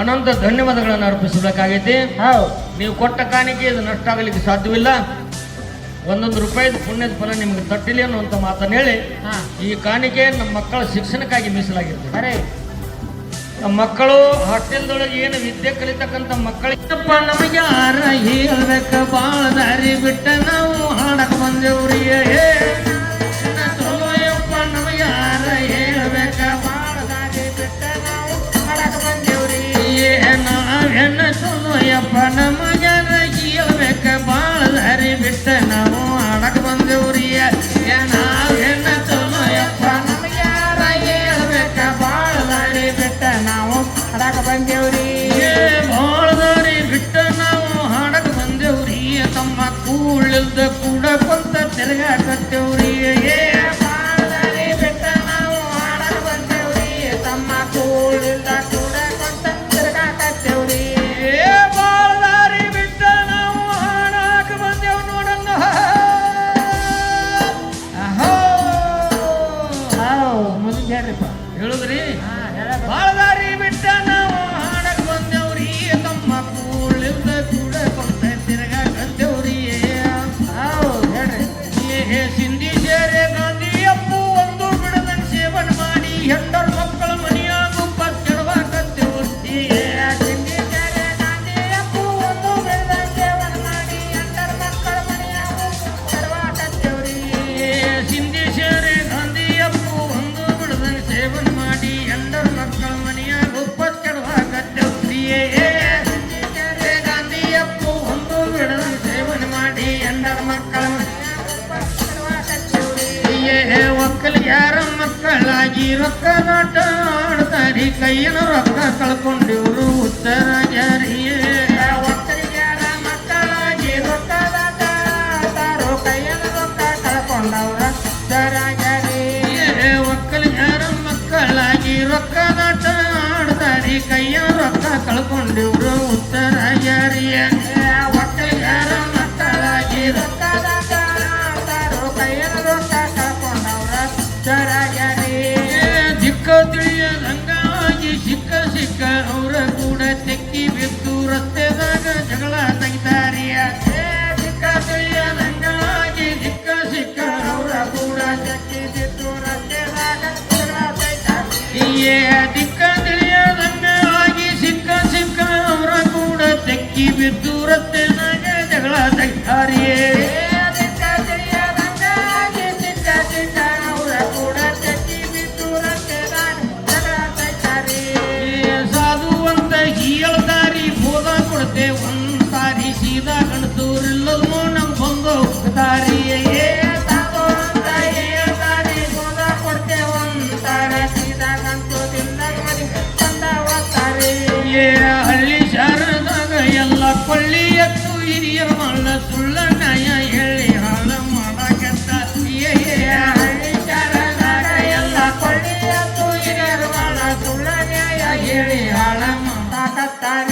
ಅನಂತ ಧನ್ಯವಾದಗಳನ್ನು ಅರ್ಪಿಸಬೇಕಾಗೈತಿ ನೀವು ಕೊಟ್ಟ ಕಾಣಿಕೆ ಇದು ನಷ್ಟ ಆಗಲಿಕ್ಕೆ ಸಾಧ್ಯವಿಲ್ಲ. ಒಂದೊಂದು ರೂಪಾಯಿದ ಪುಣ್ಯದ ಫಲ ನಿಮ್ಗೆ ತಟ್ಟಿಲಿ ಅನ್ನುವಂಥ ಮಾತನ್ನು ಹೇಳಿ ಈ ಕಾಣಿಕೆ ನಮ್ಮ ಮಕ್ಕಳ ಶಿಕ್ಷಣಕ್ಕಾಗಿ ಮೀಸಲಾಗಿರ್ತದೆ. ನಮ್ಮ ಮಕ್ಕಳು ಹಾಸ್ಟೆಲ್ದೊಳಗೆ ಏನು ವಿದ್ಯೆ ಕಲಿತಕ್ಕಂಥ ಮಕ್ಕಳಿಗೆ ನಮಗೆ ಹೇಳ್ಬೇಕ? ಬಾಳ ದಾರಿ ಬಿಟ್ಟ ಹಾಡಕ್ ಬಂದೇವ್ರಿ? ದಾರಿ ಬಿಟ್ಟ ನಾವು ಹಾಡಕ ಬಂದೇವ್ರಿ. ತಮ್ಮ ಕೂಳಿಲ್ದ ಕೂಡ ಕೊಂತ ತಿರುಗಾಕತ್ತೇವ್ರಿ ಏ ದಾರಿ ಬಿಟ್ಟ ನಾವು ಹಾಡಕ್ ಬಂದೇವ್ರಿ. ತಮ್ಮ ಕೂಳಿಲ್ದ ಕೂಡ ಕೊಂತ ತಿರುಗಾಕತ್ತೇವ್ರಿ ಏ ದಾರಿ ಬಿಟ್ಟ ನಾವು ಹಾಡಕ್ ಬಂದೇವ್ ನೋಡಣ್ಣ. ಅಹೋ. ಮುಂದೆ ಹೇಳ್ರಿಪ್ಪ. ಹೇಳಿದ್ರಿ? ಬಾಳ ದಾರಿ ಮಕ್ಕಳಾಗಿ ರೊಕ್ಕ ನಾಟ ಆಡ್ತಾರಿ ಕೈಯನ ರೊಕ್ಕ ಕಳ್ಕೊಂಡಿವ್ರು ಉತ್ತರ ಜಾರಿಯೇ ಒಕ್ಕಲಿಗ ಯಾರ ಈ ರೊಕ್ಕ ನಾಟ ಆಡ್ತಾರೋ ಕೈಯನ ರೊಕ್ಕ ಕಳ್ಕೊಂಡವ್ರ ಉತ್ತರ ಜಾರಿಯೇ ಒಕ್ಕಲಿಗ ಯಾರ ಈ ರೊಕ್ಕ ನಾಟ ಆಡ್ತಾರಿ ಕೈಯ ರೊಕ್ಕ ಕಳ್ಕೊಂಡಿವ್ರು yeah. ta ta